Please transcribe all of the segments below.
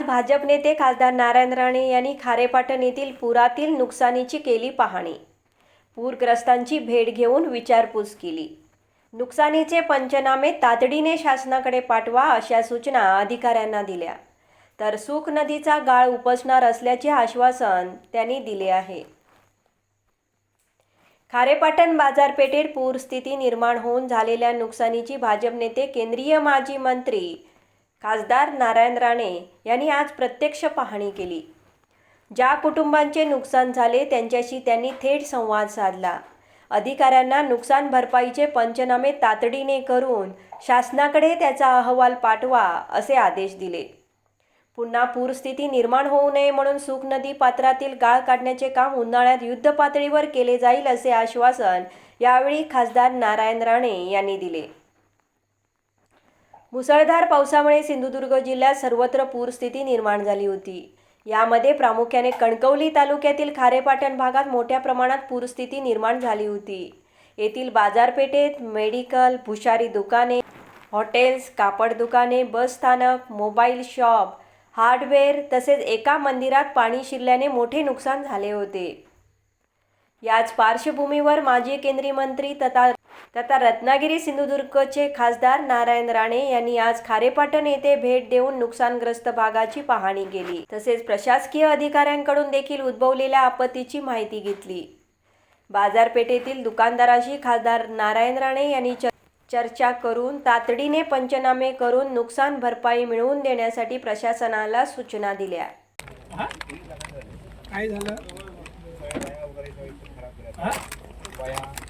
आज भाजप नेते खासदार नारायण राणे यांनी खारेपाटण येथील पुरातील नुकसानीची केली पाहणी. पूरग्रस्तांची भेट घेऊन विचारपूस केली. नुकसानीचे पंचनामे तातडीने शासनाकडे पाठवा अशा सूचना अधिकाऱ्यांना दिल्या. तर सुख नदीचा गाळ उपसणार असल्याचे आश्वासन त्यांनी दिले आहे. खारेपाटण बाजारपेठेत पूरस्थिती निर्माण होऊन झालेल्या नुकसानीची भाजप नेते केंद्रीय माजी मंत्री खासदार नारायण राणे यांनी आज प्रत्यक्ष पाहणी केली. ज्या कुटुंबांचे नुकसान झाले त्यांच्याशी त्यांनी थेट संवाद साधला. अधिकाऱ्यांना नुकसान भरपाईचे पंचनामे तातडीने करून शासनाकडे त्याचा अहवाल पाठवा असे आदेश दिले. पुन्हा पूरस्थिती निर्माण होऊ नये म्हणून सुख नदी पात्रातील गाळ काढण्याचे काम उन्हाळ्यात युद्ध पातळीवर केले जाईल असे आश्वासन यावेळी खासदार नारायण राणे यांनी दिले. मुसळधार पावसामुळे सिंधुदुर्ग जिल्ह्यात सर्वत्र पूरस्थिती निर्माण झाली होती. यामध्ये प्रामुख्याने कणकवली तालुक्यातील खारेपाटण भागात मोठ्या प्रमाणात पूरस्थिती निर्माण झाली होती. येथील बाजारपेठेत मेडिकल भुशारी दुकाने हॉटेल्स कापड दुकाने बस स्थानक मोबाईल शॉप हार्डवेअर तसेच एका मंदिरात पाणी शिरल्याने मोठे नुकसान झाले होते. याच पार्श्वभूमीवर माजी केंद्रीय मंत्री तथा तथा रत्नागिरी सिंधुदुर्गचे खासदार नारायण राणे यांनी आज खारेपाटण येथे भेट देऊन नुकसानग्रस्त भागाची पाहणी केली. तसेच प्रशासकीय अधिकाऱ्यांकडून देखील उद्भवलेल्या आपत्तीची माहिती घेतली. बाजारपेठेतील दुकानदाराशी खासदार नारायण राणे यांनी चर्चा करून तातडीने पंचनामे करून नुकसान भरपाई मिळवून देण्यासाठी प्रशासनाला सूचना दिल्या. काय झालं?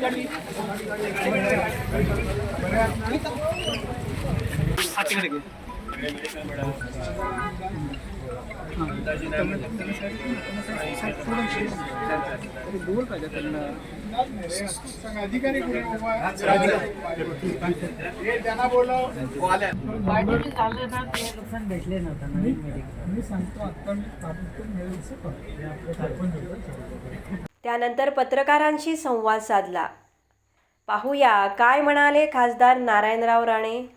गाडी. अधिकारी कुठे हे त्यांना बोलव मी सांगतो आता मी ताबडतोब त्यानंतर पत्रकारांशी संवाद साधला. पाहूया काय म्हणाले खासदार नारायणराव राणे?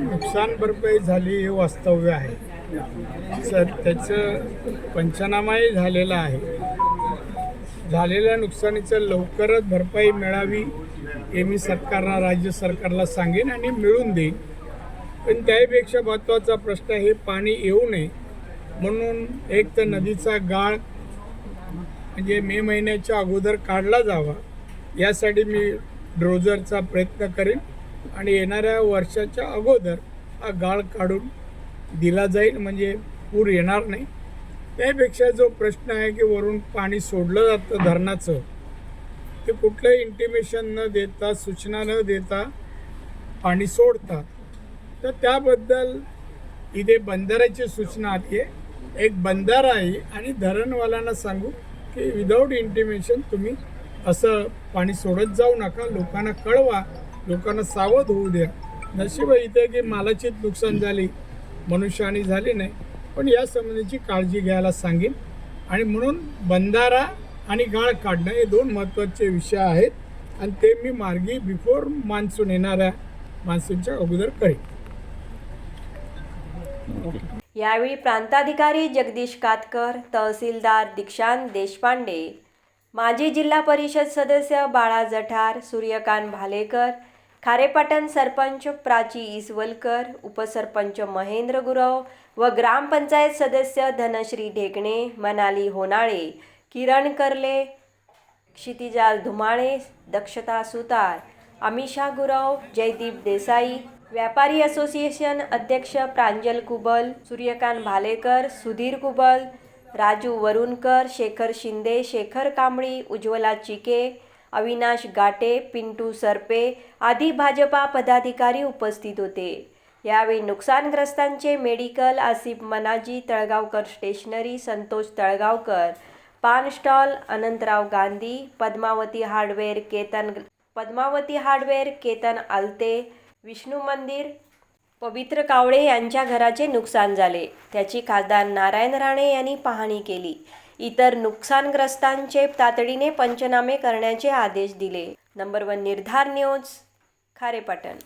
नुकसान भरपाई झाली हे वास्तव्य आहे. सर त्याचं पंचनामाही झालेला आहे. झालेल्या नुकसानीचं लवकरच भरपाई मिळावी हे मी सरकारला राज्य सरकारला सांगेन आणि मिळून देईन. पण त्याहीपेक्षा महत्त्वाचा प्रश्न हे पाणी येऊ नये. म्हणून एक तर नदीचा गाळ म्हणजे मे महिन्याच्या अगोदर काढला जावा. यासाठी मी ड्रोजरचा प्रयत्न करेन आणि येणाऱ्या वर्षाच्या अगोदर हा गाळ काढून दिला जाईल म्हणजे पूर येणार नाही. त्यापेक्षा जो प्रश्न आहे की वरून पाणी सोडलं जातं धरणाचं ते कुठलंही इंटिमेशन न देता सूचना न देता पाणी सोडतात. तर त्याबद्दल इथे बंधाऱ्याची सूचना आली आहे एक बंधारा आहे आणि धरणवाल्यांना सांगू की विदाऊट इंटिमेशन तुम्ही असं पाणी सोडत जाऊ नका लोकांना कळवा लोकांना सावध होऊ द्या. नशीब इथे की मालाचीच नुकसान झाली मनुष्यहानी झाली नाही. पण या संबंधीची काळजी घ्यायला सांगेन. आणि म्हणून बंधारा आणि गाळ काढणं हे दोन महत्त्वाचे विषय आहेत. आणि ते मी मार्गी बिफोर मान्सून येणाऱ्या मान्सूनच्या अगोदर करेन. यावेळी प्रांताधिकारी जगदीश कातकर तहसीलदार दीक्षांत देशपांडे माजी जिल्हा परिषद सदस्य बाळा जठार सूर्यकांत भालेकर खारेपाटण सरपंच प्राची इसवलकर उपसरपंच महेंद्र गुरव व ग्रामपंचायत सदस्य धनश्री ढेकणे मनाली होनाळे किरण करले क्षितिजा धुमाळे दक्षता सुतार अमिषा गुरव जयदीप देसाई व्यापारी असोसिएशन अध्यक्ष प्रांजल कुबल सूर्यकांत भालेकर सुधीर कुबल राजू वरुणकर शेखर शिंदे शेखर कांबळी उज्ज्वला चिके अविनाश गाटे पिंटू सरपे आदी भाजपा पदाधिकारी उपस्थित होते. यावेळी नुकसानग्रस्तांचे मेडिकल आसिफ मनाजी तळगावकर स्टेशनरी संतोष तळगावकर पान stall Anantrao Gandhi Padmavati hardware Ketan Padmavati hardware Ketan आलते विष्णू मंदिर पवित्र कावळे यांच्या घराचे नुकसान झाले. त्याची खासदार नारायण राणे यांनी पाहणी केली. इतर नुकसानग्रस्तांचे तातडीने पंचनामे करण्याचे आदेश दिले. Number one Nirdhar news Kharepatan.